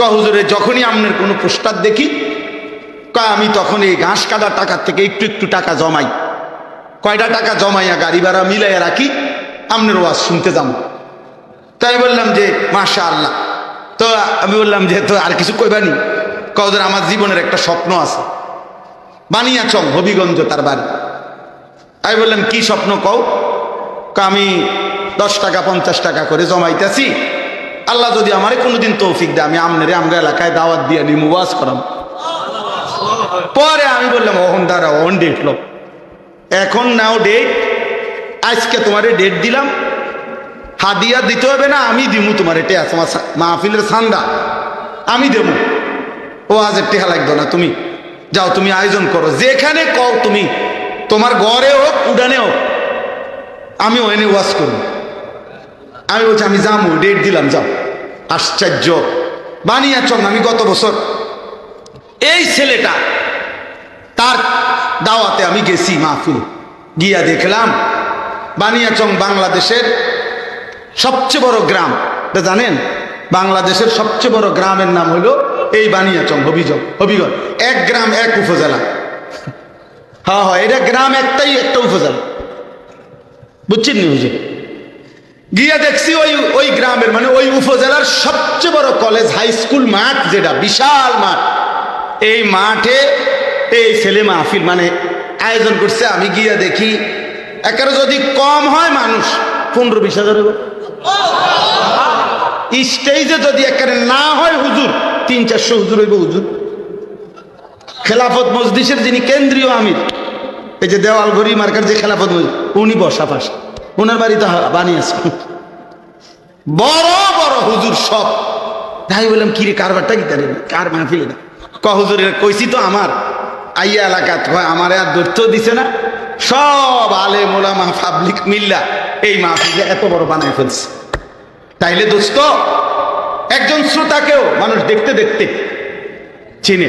হুজুরে, যখনই আপনার কোনো প্রস্তাব দেখি, ক আমি তখন এই ঘাস কাটার টাকার থেকে একটু একটু টাকা জমাই। কয়টা টাকা জমাইয়া গাড়ি ভাড়া মিলাইয়া রাখি আপনার ওয়াজ শুনতে যাব তাই বললাম যে মাশা আল্লাহ তো আমি বললাম যে, তো আর কিছু কইবানি কদের আমার জীবনের একটা স্বপ্ন আছে। বানিয়াচং হবিগঞ্জ তার বাড়ি। আমি বললাম, কি স্বপ্ন কও? আমি দশ টাকা, পঞ্চাশ টাকা করে জমাইতেছি। আল্লাহ যদি আমারে কোনোদিন তৌফিক দেয়, আমি আমনেরে আমরা এলাকায় দাওয়াত দিয়ে নিমু, ওয়াজ করাম। পরে আমি বললাম, ওহন দাঁড়া ওহন ডেট লো। এখন নাও ডেট আজকে তোমারে ডেট দিলাম। হাদিয়া দিতে হবে না, আমি দিমু তোমার এটা তোমার মাহফিলের সান্দা। আমি দেবো। ও আজ টেহা লাগবে না তুমি। যাও, তুমি আয়োজন করো। যেখানে কও তুমি, তোমার ঘরে হোক, উডানে হোক, আমি ওখানে ওয়াশ করব। আমি বলছি, আমি যাব ডেট দিলাম, যাও। আশ্চর্য। বানিয়াচং, আমি গত বছর এই ছেলেটা, তার দাওয়াতে আমি গেছি মাহফিল। গিয়া দেখলাম, বানিয়াচং বাংলাদেশের সবচেয়ে বড় গ্রাম। এটা জানেন? বাংলাদেশের সবচেয়ে বড় গ্রামের নাম হলো এই বানিয়াচং হবিজং হবিগঞ্জ এক গ্রাম, এক উপজেলা। হ্যাঁ হ্যাঁ এটা গ্রাম একটাই একটা উপজেলা। বুঝছেন নি হুজুর? গিয়া দেখছি ওই ওই গ্রামের মানে ওই উপজেলার সবচেয়ে বড় কলেজ হাই স্কুল মাঠ যেটা, বিশাল মাঠ। এই মাঠে এই ছেলে মাহফিল মানে আয়োজন করছে। আমি গিয়া দেখি, একেবারে যদি কম হয় মানুষ, পনেরো বিশ হাজার। স্টেজে যদি একেবারে না হয় হুজুর, তিন চারশো হুজুর হইব হুজুর। খেলাফত মসজিদের যিনি কেন্দ্রীয় আমির, এই যে দেওয়াল ঘড়ি মার্কার যে খেলাফত মসজিদ উনি বসা পাশ। ওনার বাড়িতে বানিয়েছে বড় বড় হুজুর সব। তাই বললাম, কিরে, কারবারটা কি তারে? কার মাহফিলে না ক হুজুর, কইছি তো আমার। আইয়া এলাকাত আমার আর দৈর্থ দিছে না। সব আলে মোলামা পাবলিক মিল্লা এই মাহফিলে এত বড় বানাই ফেলছে। তাইলে দোস্ত, একজন শ্রোতাকেও মানুষ দেখতে দেখতে চিনে।